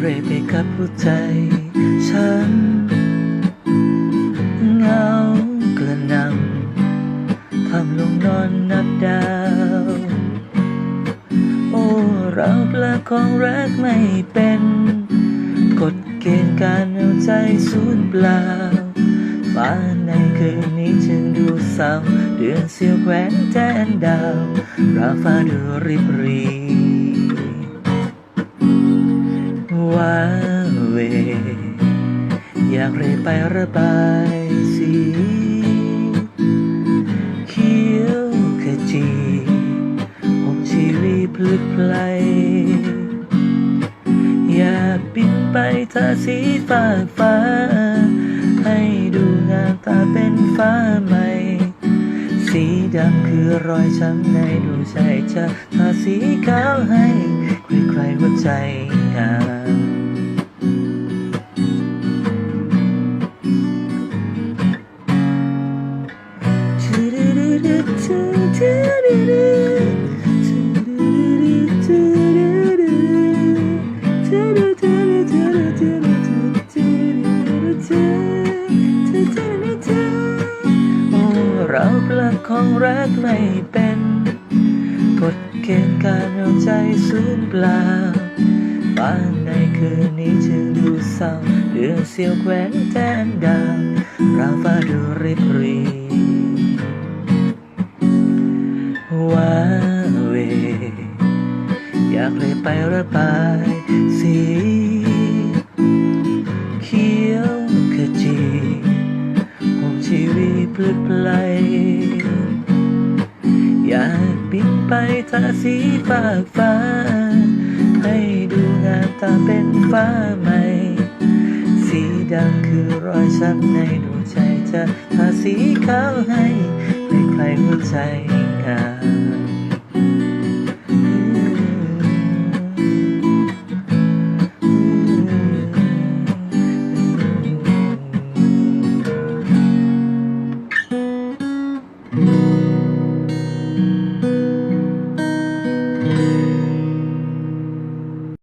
เรไปกับหัวใจ ฉันเงากระนำทำลงนอนนับดาว โอ้เราแปลของรักไม่เป็นกฎเกณฑ์การเอาใจสูญเปล่าฟ้าในคืนนี้จึงดูเศร้าเดือนเสียวแขวนแทนดาวราฟ้าดูริบรีากเรไประบายสีเขียวขจีผมชีวีพลึกไพลอยากบินไปทาสีฟ้าฟ้า ให้ดูงามตาเป็นฟ้าใหม่สีดำคือรอยช้ำในดวงใจจะทาสีขาวให้ใครๆหัวใจงาม เราปลักของรักไม่เป็นกฎเกณฑ์การเอาใจสูญเปล่าบ้านในคืนนี้จึงดูเศร้าเดือนเสียวแขวนแทนดาวราฟ้าดูริบรี ระบายสี เขียวขจีผมชีวีพลึกไพลอยากบินไปทาสีฟากฟ้า ให้ดูงามตาเป็นฟ้าใหม่ สีดำคือรอยช้ำในดวงใจจะทาสีขาวให้ใครๆหัวใจงาม